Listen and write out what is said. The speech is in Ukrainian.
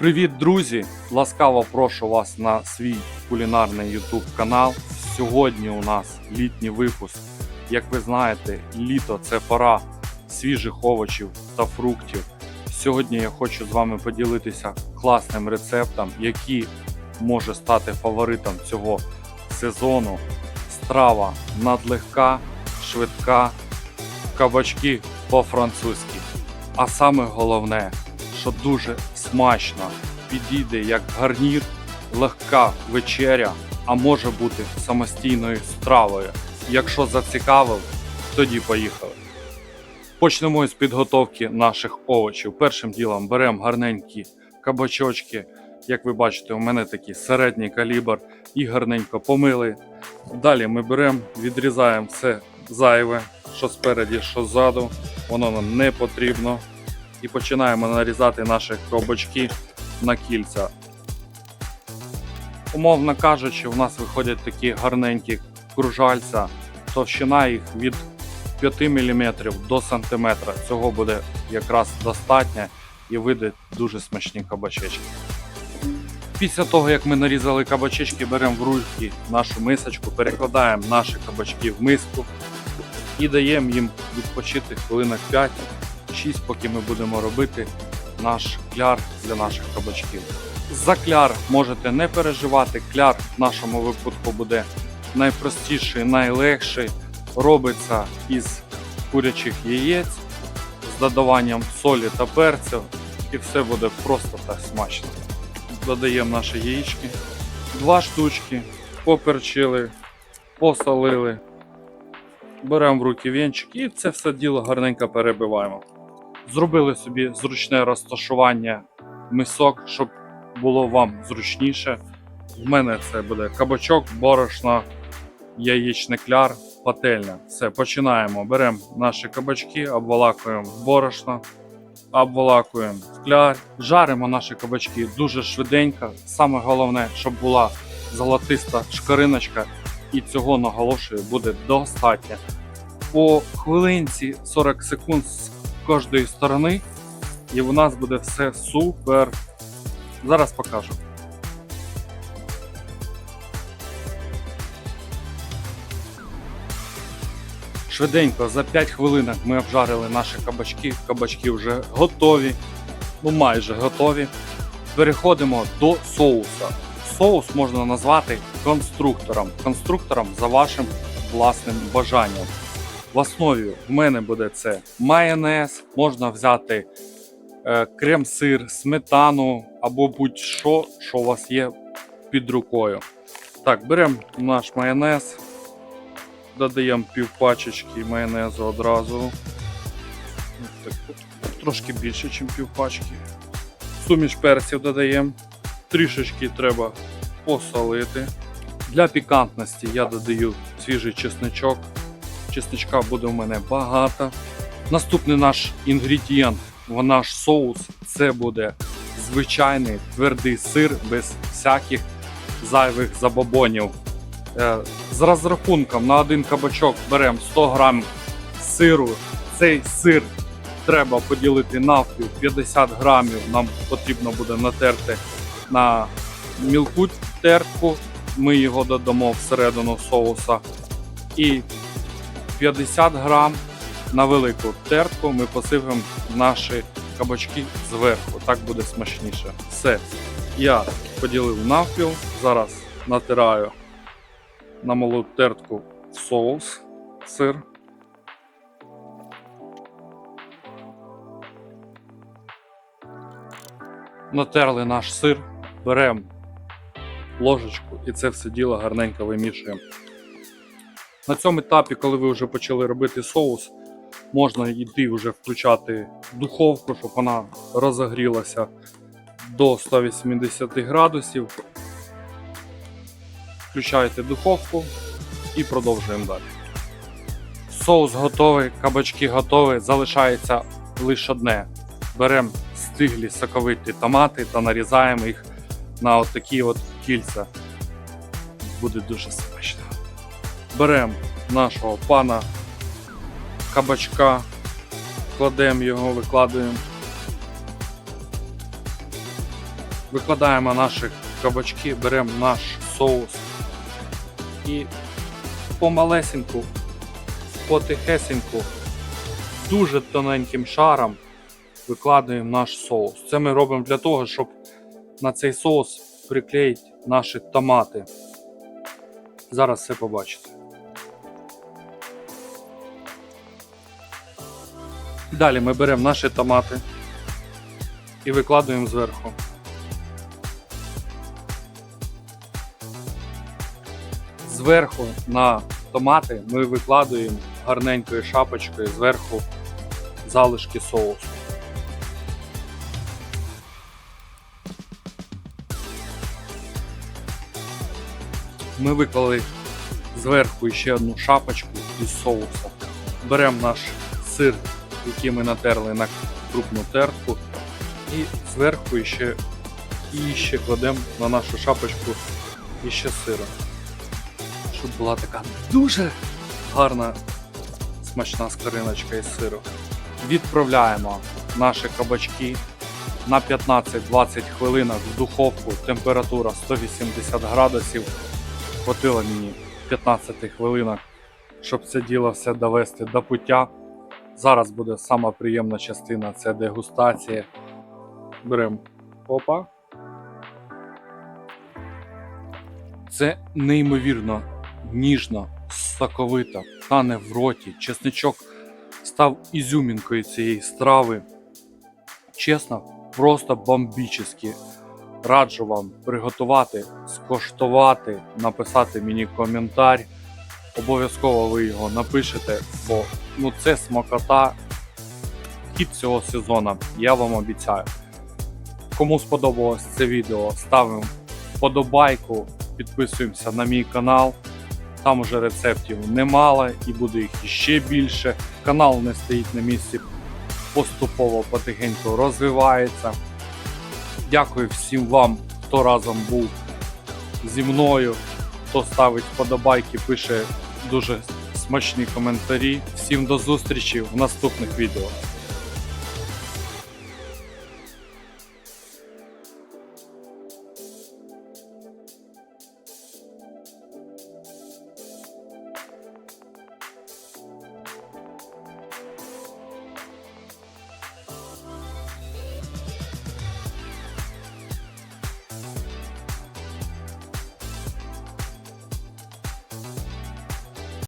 Привіт, друзі! Ласкаво прошу вас на свій кулінарний YouTube канал. Сьогодні у нас літній випуск. Як ви знаєте, літо це пора свіжих овочів та фруктів. Сьогодні я хочу з вами поділитися класним рецептом, який може стати фаворитом цього сезону. Страва надлегка, швидка, кабачки по-французьки. А саме головне, що дуже смачно підійде як гарнір, легка вечеря, а може бути самостійною стравою. Якщо зацікавив, тоді поїхали. Почнемо з підготовки наших овочів. Першим ділом беремо гарненькі кабачочки. Як ви бачите, у мене такий середній калібр і гарненько помили. Далі ми беремо, відрізаємо все зайве, що спереді, що ззаду. Воно нам не потрібно. І починаємо нарізати наші кабачки на кільця. Умовно кажучи, у нас виходять такі гарненькі кружальця. Товщина їх від 5 мм до сантиметра. Цього буде якраз достатньо і вийде дуже смачні кабачечки. Після того, як ми нарізали кабачечки, беремо в руки нашу мисочку, перекладаємо наші кабачки в миску і даємо їм відпочити хвилинок 5-6, поки ми будемо робити наш кляр для наших кабачків. За кляр можете не переживати. Кляр в нашому випадку буде найпростіший, найлегший. Робиться із курячих яєць з додаванням солі та перцю, і все буде просто та смачно. Додаємо наші яєчки, два штучки, поперчили, посолили. Беремо в руки вінчик і це все діло гарненько перебиваємо. Зробили собі зручне розташування мисок, щоб було вам зручніше. В мене це буде кабачок, борошно, яєчний кляр, пательня. Все, починаємо. Беремо наші кабачки, обволакуємо в борошно, обволакуємо в кляр, жаримо наші кабачки дуже швиденько. Саме головне, щоб була золотиста шкариночка, і цього наголошую буде достатньо. По хвилинці 40 секунд кожної сторони, і у нас буде все супер. Зараз покажу. Швиденько, за 5 хвилинок ми обжарили наші кабачки. Кабачки вже готові, ну майже готові. Переходимо до соуса. Соус можна назвати конструктором. Конструктором за вашим власним бажанням. В основі в мене буде це майонез, можна взяти е, крем-сир, сметану або будь-що, що у вас є під рукою. Так, беремо наш майонез, додаємо пів пачечки майонезу одразу. Так, трошки більше, ніж пів пачки. Суміш перців додаємо. Трішечки треба посолити. Для пікантності я додаю свіжий чесничок. Чесничка буде у мене багато. Наступний наш інгредієнт в наш соус це буде звичайний твердий сир без всяких зайвих забобонів. Е, З розрахунком на один кабачок беремо 100 грам сиру. Цей сир треба поділити навпіл 50 грамів. Нам потрібно буде натерти на мілку тертку. Ми його додамо всередину соуса. І 50 грам на велику тертку ми посипемо наші кабачки зверху. Так буде смачніше. Все. Я поділив навпіл. Зараз натираю на малу тертку соус сир. Натерли наш сир, беремо ложечку і це все діло гарненько вимішуємо. На цьому етапі, коли ви вже почали робити соус, можна йти вже включати духовку, щоб вона розогрілася до 180 градусів. Включаєте духовку і продовжуємо далі. Соус готовий, кабачки готові, залишається лише одне. Беремо стиглі соковиті томати та нарізаємо їх на от такі от кільця. Буде дуже смачно. Беремо нашого пана кабачка, кладемо його, викладуємо Викладаємо наші кабачки, беремо наш соус і помалесеньку, потихесеньку, дуже тоненьким шаром викладаємо наш соус. Це ми робимо для того, щоб на цей соус приклеїти наші томати. Зараз все побачите. Далі ми беремо наші томати і викладаємо зверху. Зверху на томати ми викладаємо гарненькою шапочкою зверху залишки соусу. Ми виклали зверху ще одну шапочку із соуса. Беремо наш сир, який ми натерли на крупну тертку, і зверху ще, і ще кладемо на нашу шапочку іще сиру. Щоб була така дуже гарна смачна скориночка із сиру. Відправляємо наші кабачки на 15-20 хвилинок в духовку. Температура 180 градусів. Хватило мені 15 хвилинок, щоб це діло все довести до пуття. Зараз буде сама приємна частина це дегустація. Беремо опа. Це неймовірно ніжно, соковито, тане в роті. Чесничок став ізюмінкою цієї страви. Чесно, просто бомбічно. Раджу вам приготувати, скоштувати, написати мені коментар. Обов'язково ви його напишете, бо ну це смакота хід цього сезону, я вам обіцяю. Кому сподобалось це відео, ставимо вподобайку, підписуємося на мій канал. Там уже рецептів немало і буде їх іще більше. Канал не стоїть на місці, поступово потихеньку розвивається. Дякую всім вам, хто разом був зі мною, хто ставить вподобайки, пише дуже смачні коментарі. Всім до зустрічі в наступних відео.